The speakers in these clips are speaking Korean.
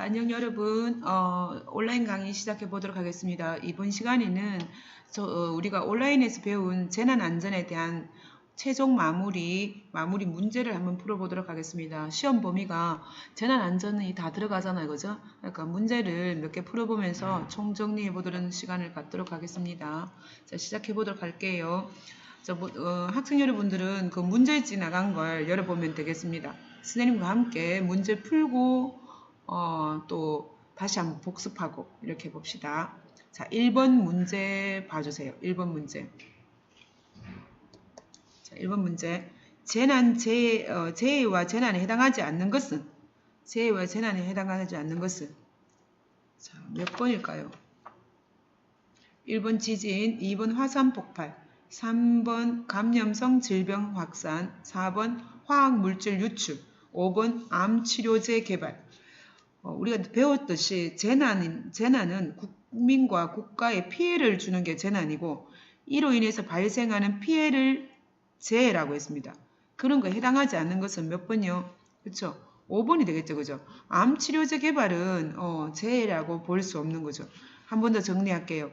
안녕 여러분. 어, 온라인 강의 시작해 보도록 하겠습니다. 이번 시간에는 저, 어, 우리가 온라인에서 배운 재난 안전에 대한 최종 마무리 마무리 문제를 한번 풀어보도록 하겠습니다. 시험 범위가 재난 안전이 다 들어가잖아요, 그죠? 그러니까 문제를 몇 개 풀어보면서 총정리해 보도록 시간을 갖도록 하겠습니다. 자, 시작해 보도록 할게요. 자, 뭐, 어, 학생 여러분들은 그 문제지 나간 걸 열어보면 되겠습니다. 선생님과 함께 문제 풀고 어, 또 다시 한번 복습하고 이렇게 봅시다. 자, 1번 문제 봐주세요. 1번 문제. 자, 1번 문제. 재난, 재해, 어, 재해와 재난에 해당하지 않는 것은 재해와 재난에 해당하지 않는 것은 자, 몇 번일까요? 1번 지진, 2번 화산 폭발, 3번 감염성 질병 확산, 4번 화학 물질 유출, 5번 암 치료제 개발. 어, 우리가 배웠듯이 재난은, 재난은 국민과 국가에 피해를 주는 게 재난이고 이로 인해서 발생하는 피해를 재해라고 했습니다. 그런 거에 해당하지 않는 것은 몇 번이요? 그렇죠? 5번이 되겠죠. 그죠? 암 치료제 개발은 어, 재해라고 볼 수 없는 거죠. 한 번 더 정리할게요.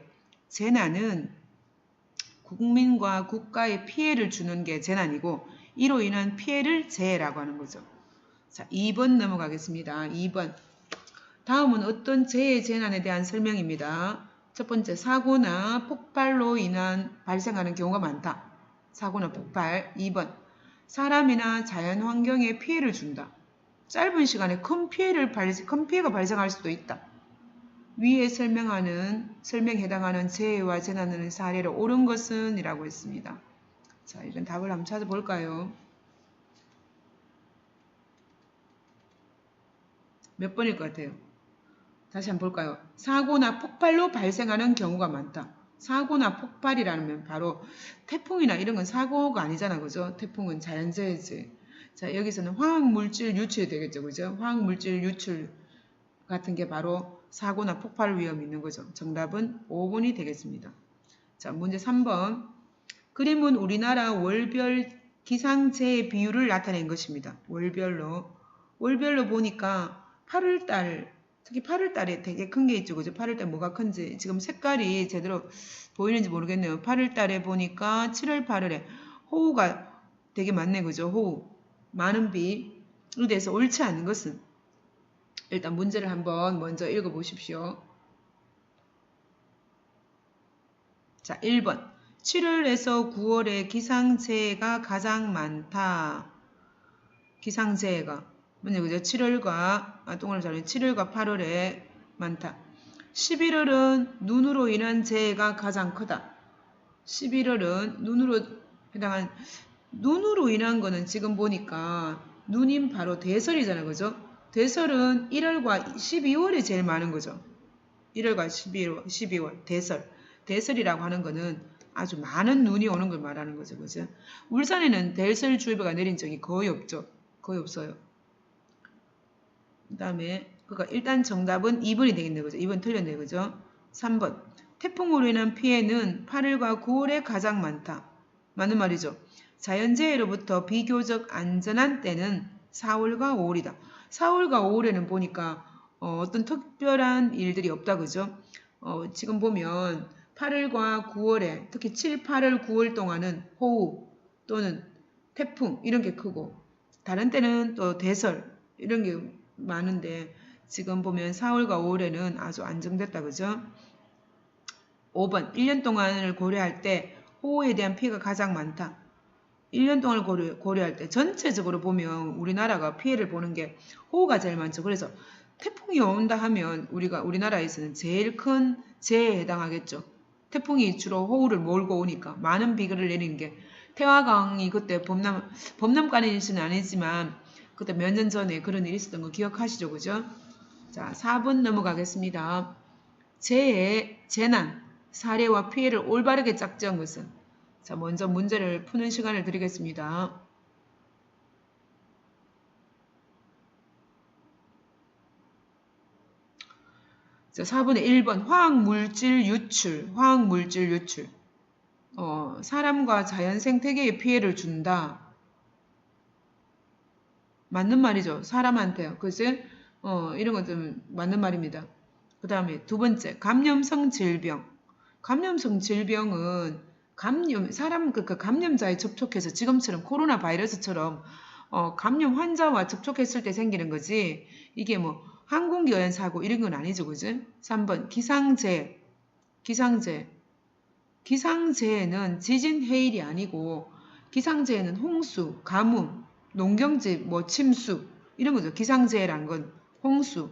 재난은 국민과 국가에 피해를 주는 게 재난이고 이로 인한 피해를 재해라고 하는 거죠. 자, 2번 넘어가겠습니다. 2번. 다음은 어떤 재해 재난에 대한 설명입니다. 첫 번째, 사고나 폭발로 인한 발생하는 경우가 많다. 사고나 폭발. 2번, 사람이나 자연 환경에 피해를 준다. 짧은 시간에 큰 피해를 큰 피해가 발생할 수도 있다. 위에 설명하는 설명에 해당하는 재해와 재난의 사례를 옳은 것은 이라고 했습니다. 자, 이런 답을 한번 찾아볼까요? 몇 번일 것 같아요? 다시 한번 볼까요? 사고나 폭발로 발생하는 경우가 많다. 사고나 폭발이라면 바로 태풍이나 이런 건 사고가 아니잖아. 그죠? 태풍은 자연재해지. 자, 여기서는 화학물질 유출이 되겠죠. 그죠? 화학물질 유출 같은 게 바로 사고나 폭발 위험이 있는 거죠. 정답은 5번이 되겠습니다. 자, 문제 3번. 그림은 우리나라 월별 기상재해 비율을 나타낸 것입니다. 월별로. 월별로 보니까 8월달, 특히 8월 달에 되게 큰 게 있죠. 그죠? 8월 달 뭐가 큰지. 지금 색깔이 제대로 보이는지 모르겠네요. 8월 달에 보니까 7월, 8월에 호우가 되게 많네. 그죠? 호우. 많은 비 에 대해서 옳지 않은 것은 일단 문제를 한번 먼저 읽어 보십시오. 자, 1번. 7월에서 9월에 기상재해가 가장 많다. 기상재해가. 먼저 그죠? 7월과, 아, 동그라미 자리 7월과 8월에 많다. 11월은 눈으로 인한 재해가 가장 크다. 11월은 눈으로 해당한, 눈으로 인한 거는 지금 보니까 눈인 바로 대설이잖아요. 그죠? 대설은 1월과 12월이 제일 많은 거죠. 1월과 12월, 12월 대설. 대설이라고 하는 거는 아주 많은 눈이 오는 걸 말하는 거죠. 그죠? 울산에는 대설주의보가 내린 적이 거의 없죠. 거의 없어요. 그 다음에 그러니까 일단 정답은 2번이 되겠네. 그죠? 2번 틀렸네. 그죠? 3번. 태풍으로 인한 피해는 8월과 9월에 가장 많다. 맞는 말이죠. 자연재해로부터 비교적 안전한 때는 4월과 5월이다. 4월과 5월에는 보니까 어, 떤 특별한 일들이 없다. 그죠? 어, 지금 보면 8월과 9월에 특히 7, 8월, 9월 동안은 호우 또는 태풍 이런 게 크고 다른 때는 또 대설 이런 게 많은데 지금 보면 4월과 5월에는 아주 안정됐다. 그죠? 5번 1년 동안을 고려할 때 호우에 대한 피해가 가장 많다. 1년 동안을 고려, 고려할 때 전체적으로 보면 우리나라가 피해를 보는 게 호우가 제일 많죠. 그래서 태풍이 온다 하면 우리가 우리나라에서는 제일 큰 재해에 해당하겠죠. 태풍이 주로 호우를 몰고 오니까 많은 비를 내리는 게 태화강이 그때 범람 범람까지는 아니지만 그때 몇 년 전에 그런 일이 있었던 거 기억하시죠, 그죠? 자, 4번 넘어가겠습니다. 재해, 재난, 사례와 피해를 올바르게 짝지은 것은 자, 먼저 문제를 푸는 시간을 드리겠습니다. 자, 4번에 1번 화학물질 유출, 화학물질 유출. 어, 사람과 자연 생태계에 피해를 준다. 맞는 말이죠. 사람한테요. 그것은 어, 이런 것좀 맞는 말입니다. 그 다음에 두 번째, 감염성 질병. 감염성 질병은 감염, 사람, 그, 그 감염자에 접촉해서 지금처럼 코로나 바이러스처럼 어, 감염 환자와 접촉했을 때 생기는 거지. 이게 뭐 항공기관 사고 이런 건 아니죠. 그죠? 3번, 기상재해. 기상재해. 기상재해는 지진 해일이 아니고 기상재해는 홍수, 가뭄, 농경지, 뭐 침수 이런 거죠. 기상재해란 건 홍수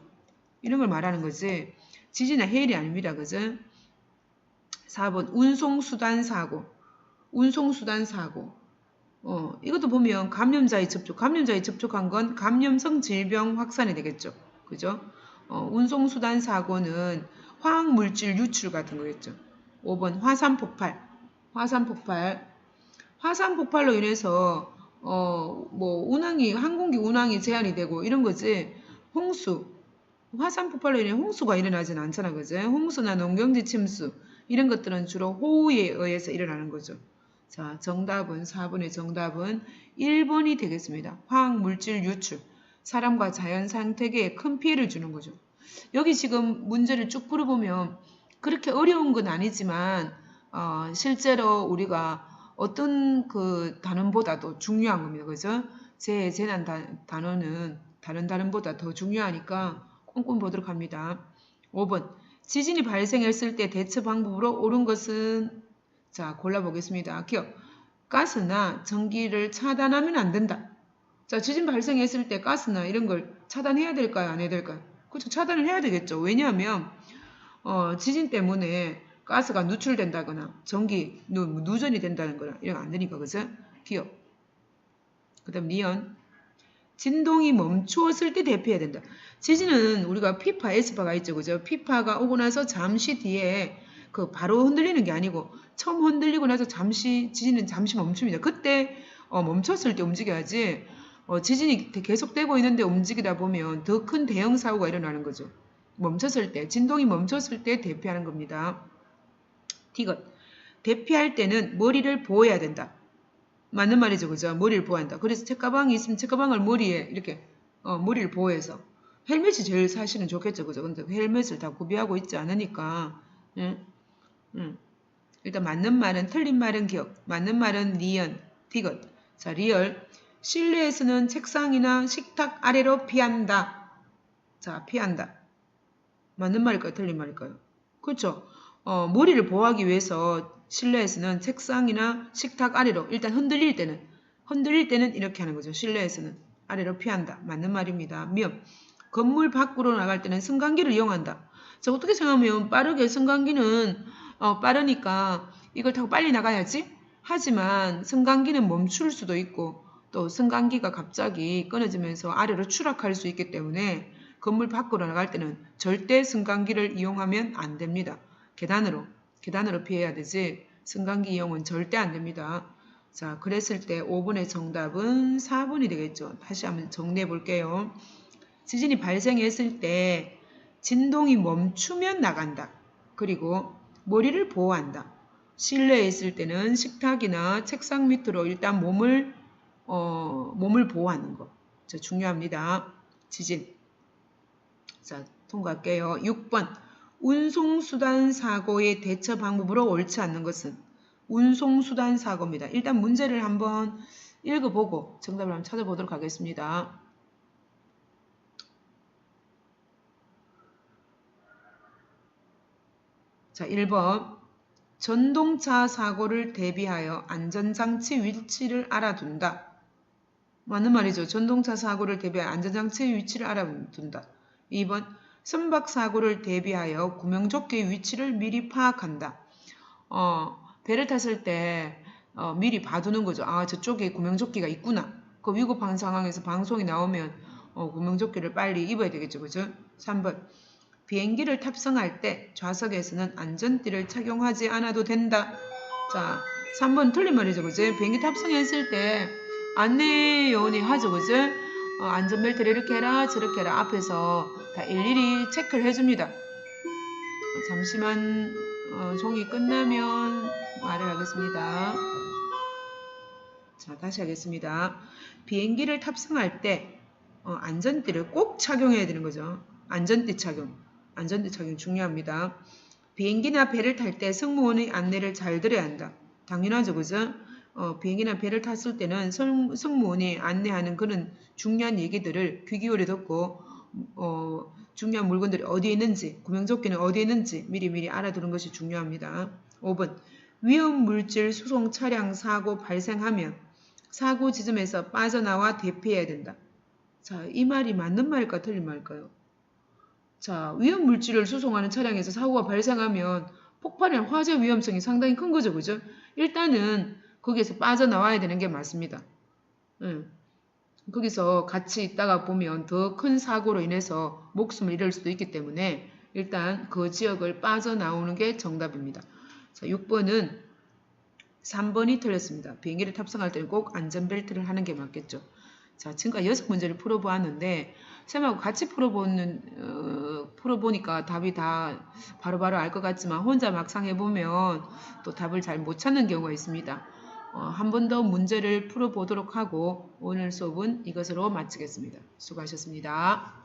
이런 걸 말하는 거지. 지진이나 해일이 아닙니다. 그죠? 4번 운송수단 사고 운송수단 사고 어, 이것도 보면 감염자의 접촉 감염자의 접촉한 건 감염성 질병 확산이 되겠죠. 그죠? 어, 운송수단 사고는 화학물질 유출 같은 거겠죠. 5번 화산 폭발 화산 폭발 화산 폭발로 인해서 어, 뭐 운항이 항공기 운항이 제한이 되고 이런 거지. 홍수. 화산 폭발로 인해 홍수가 일어나진 않잖아 그죠 홍수나 농경지 침수. 이런 것들은 주로 호우에 의해서 일어나는 거죠. 자 정답은 4번의 정답은 1번이 되겠습니다. 화학 물질 유출. 사람과 자연 생태계에 큰 피해를 주는 거죠. 여기 지금 문제를 쭉 풀어보면 그렇게 어려운 건 아니지만 어, 실제로 우리가 어떤 그 단원보다도 중요한 겁니다. 그죠? 제 재난 단원은 다른 단원보다 더 중요하니까 꼼꼼히 보도록 합니다. 5번. 지진이 발생했을 때 대처 방법으로 옳은 것은 자 골라보겠습니다. 기억. 가스나 전기를 차단하면 안 된다. 자 지진 발생했을 때 가스나 이런 걸 차단해야 될까요? 안 해야 될까요? 그렇죠. 차단을 해야 되겠죠. 왜냐하면 어, 지진 때문에 가스가 누출된다거나 전기 누, 누전이 된다는 거나 이런 안 되니까 그죠? 기억. 그 다음 니언. 진동이 멈추었을 때 대피해야 된다. 지진은 우리가 피파, 에스파가 있죠. 그죠? 피파가 오고 나서 잠시 뒤에 그 바로 흔들리는 게 아니고 처음 흔들리고 나서 잠시 지진은 잠시 멈춥니다. 그때 어, 멈췄을 때 움직여야지 어, 지진이 계속되고 있는데 움직이다 보면 더 큰 대형 사고가 일어나는 거죠. 멈췄을 때 진동이 멈췄을 때 대피하는 겁니다. 디귿. 대피할 때는 머리를 보호해야 된다. 맞는 말이죠. 그죠? 머리를 보호한다. 그래서 책가방이 있으면 책가방을 머리에 이렇게 어, 머리를 보호해서 헬멧이 제일 사실은 좋겠죠. 그죠? 근데 헬멧을 다 구비하고 있지 않으니까 응? 응. 일단 맞는 말은 틀린 말은 기억. 맞는 말은 리언, 디귿. 자, 리얼. 실내에서는 책상이나 식탁 아래로 피한다. 자, 피한다. 맞는 말일까요? 틀린 말일까요? 그렇죠. 어, 머리를 보호하기 위해서 실내에서는 책상이나 식탁 아래로 일단 흔들릴 때는 흔들릴 때는 이렇게 하는 거죠. 실내에서는 아래로 피한다. 맞는 말입니다. 면 건물 밖으로 나갈 때는 승강기를 이용한다. 자 어떻게 생각하면 빠르게 승강기는 어, 빠르니까 이걸 타고 빨리 나가야지. 하지만 승강기는 멈출 수도 있고 또 승강기가 갑자기 끊어지면서 아래로 추락할 수 있기 때문에 건물 밖으로 나갈 때는 절대 승강기를 이용하면 안 됩니다. 계단으로 계단으로 피해야 되지 승강기 이용은 절대 안 됩니다. 자 그랬을 때 5번의 정답은 4번이 되겠죠. 다시 한번 정리해 볼게요. 지진이 발생했을 때 진동이 멈추면 나간다. 그리고 머리를 보호한다. 실내에 있을 때는 식탁이나 책상 밑으로 일단 몸을 어, 몸을 보호하는 거. 자, 중요합니다. 지진. 자, 통과할게요. 6번. 운송수단 사고의 대처 방법으로 옳지 않는 것은 운송수단 사고입니다. 일단 문제를 한번 읽어보고 정답을 한번 찾아보도록 하겠습니다. 자, 1번. 전동차 사고를 대비하여 안전장치 위치를 알아둔다. 맞는 말이죠. 전동차 사고를 대비하여 안전장치 위치를 알아둔다. 2번. 선박 사고를 대비하여 구명조끼의 위치를 미리 파악한다. 어, 배를 탔을 때 어, 미리 봐두는 거죠. 아 저쪽에 구명조끼가 있구나. 그 위급한 상황에서 방송이 나오면 어, 구명조끼를 빨리 입어야 되겠죠. 그죠? 3번 비행기를 탑승할 때 좌석에서는 안전띠를 착용하지 않아도 된다. 자 3번 틀린 말이죠. 그죠? 비행기 탑승했을 때 안내 요원이 하죠. 그죠? 어, 안전벨트를 이렇게 해라 저렇게 해라 앞에서 다 일일이 체크를 해줍니다. 잠시만 어, 종이 끝나면 말을 하겠습니다. 자 다시 하겠습니다. 비행기를 탑승할 때 어, 안전띠를 꼭 착용해야 되는 거죠. 안전띠 착용. 안전띠 착용 중요합니다. 비행기나 배를 탈 때 승무원의 안내를 잘 들어야 한다. 당연하죠, 그죠? 어, 비행기나 배를 탔을 때는 승, 승무원이 안내하는 그런 중요한 얘기들을 귀 기울여 듣고 어, 중요한 물건들이 어디에 있는지, 구명조끼는 어디에 있는지 미리미리 알아두는 것이 중요합니다. 5번 위험 물질 수송 차량 사고 발생하면 사고 지점에서 빠져나와 대피해야 된다. 자, 이 말이 맞는 말일까 틀린 말일까요? 자, 위험 물질을 수송하는 차량에서 사고가 발생하면 폭발이나 화재 위험성이 상당히 큰 거죠, 그죠? 일단은 거기에서 빠져나와야 되는 게 맞습니다. 응. 거기서 같이 있다가 보면 더 큰 사고로 인해서 목숨을 잃을 수도 있기 때문에 일단 그 지역을 빠져나오는 게 정답입니다. 자, 6번은 3번이 틀렸습니다. 비행기를 탑승할 때는 꼭 안전벨트를 하는 게 맞겠죠. 자, 지금까지 여섯 문제를 풀어보았는데 쌤하고 같이 풀어보는 어, 풀어보니까 답이 다 바로바로 알 것 같지만 혼자 막상 해보면 또 답을 잘 못 찾는 경우가 있습니다. 어, 한번 더 문제를 풀어보도록 하고 오늘 수업은 이것으로 마치겠습니다. 수고하셨습니다.